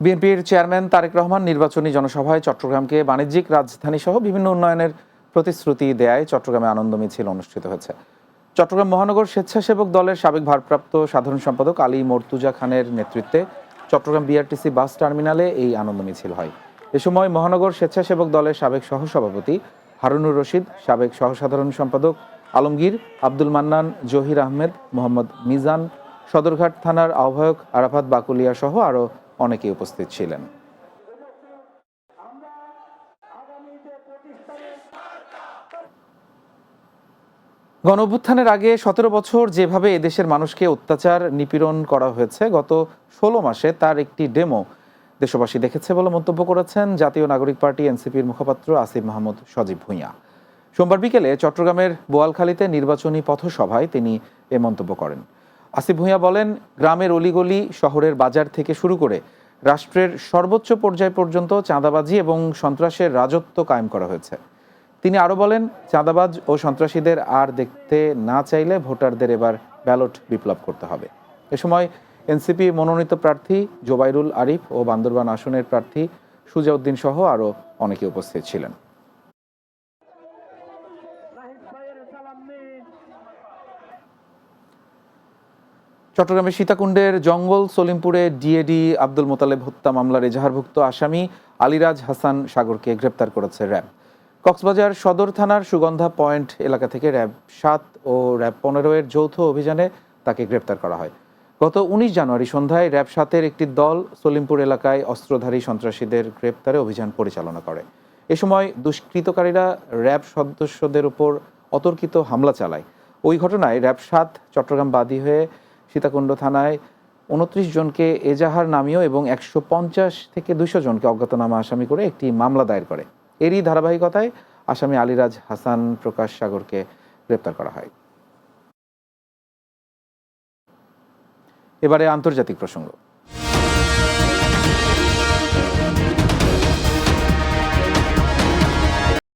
বিএনপির চেয়ারম্যান তারেক রহমান নির্বাচনী জনসভায় চট্টগ্রামকে বাণিজ্যিক রাজধানী সহ বিভিন্ন উন্নয়নের প্রতিশ্রুতি দেয়ায় চট্টগ্রামে আনন্দ মিছিল অনুষ্ঠিত হয়েছে। চট্টগ্রাম মহানগর স্বেচ্ছাসেবক দলের সাবেক ভারপ্রাপ্ত সাধারণ সম্পাদক আলী মর্তুজা খানের নেতৃত্বে চট্টগ্রাম বিআরটিসি বাস টার্মিনালে এই আনন্দ মিছিল হয়। এ সময় মহানগর স্বেচ্ছাসেবক দলের সাবেক সহসভাপতি হারুনুর রশিদ, সাবেক সহসাধারণ সম্পাদক আলমগীর, আব্দুল মান্নান, জহির আহমেদ, মোহাম্মদ মিজান, সদরঘাট থানার আহ্বায়ক আরাফাত বাকুলিয়া সহ আরও অনেকেই উপস্থিত ছিলেন। গণ আগে সতেরো বছর যেভাবে এদেশের মানুষকে অত্যাচার নিপীড়ন করা হয়েছে, গত ষোলো মাসে তার একটি ডেমো দেশবাসী দেখেছে বলে মন্তব্য করেছেন জাতীয় নাগরিক পার্টি এনসিপির মুখপাত্র আসিফ মাহমুদ সজীব ভূঁইয়া। সোমবার বিকেলে চট্টগ্রামের বোয়ালখালীতে নির্বাচনী পথসভায় তিনি এ মন্তব্য করেন। আসিফ ভূঁইয়া বলেন, গ্রামের অলিগলি শহরের বাজার থেকে শুরু করে রাষ্ট্রের সর্বোচ্চ পর্যায় পর্যন্ত চাঁদাবাজি এবং সন্ত্রাসের রাজত্ব কায়েম করা হয়েছে। তিনি আরও বলেন, চাঁদাবাজ ও সন্ত্রাসীদের আর দেখতে না চাইলে ভোটারদের এবার ব্যালট বিপ্লব করতে হবে। এ সময় এনসিপি মনোনীত প্রার্থী জোবাইরুল আরিফ ও বান্দরবান আসনের প্রার্থী সুজাউদ্দিন সহ আরও অনেকে উপস্থিত ছিলেন। চট্টগ্রামের সীতাকুণ্ডের জঙ্গল সলিমপুরে ডিএডি আব্দুল মোতালেব হত্যা মামলার এজাহারভুক্ত আসামি আলিরাজ হাসান সাগরকে গ্রেপ্তার করেছে র্যাব। কক্সবাজার সদর থানার সুগন্ধা পয়েন্ট এলাকা থেকে র্যাব সাত ও র্যাব পনেরো এর যৌথ অভিযানে তাকে গ্রেপ্তার করা হয়। গত উনিশ জানুয়ারি সন্ধ্যায় র্যাব সাতের একটি দল সলিমপুর এলাকায় অস্ত্রধারী সন্ত্রাসীদের গ্রেপ্তারে অভিযান পরিচালনা করে। এ সময় দুষ্কৃতকারীরা র্যাব সদস্যদের উপর অতর্কিত হামলা চালায়। ওই ঘটনায় র্যাব সাত, চট্টগ্রাম বাদী হয়ে সীতাকুণ্ড থানায় উনত্রিশ জনকে এজাহার নামীয় এবং একশো পঞ্চাশ থেকে দুশো জনকে অজ্ঞাতনামা আসামি করে একটি মামলা দায়ের করে। এরই ধারাবাহিকতায় আসামি আলিরাজ হাসান প্রকাশ সাগরকে গ্রেপ্তার করা হয়। এবারে আন্তর্জাতিক প্রসঙ্গ।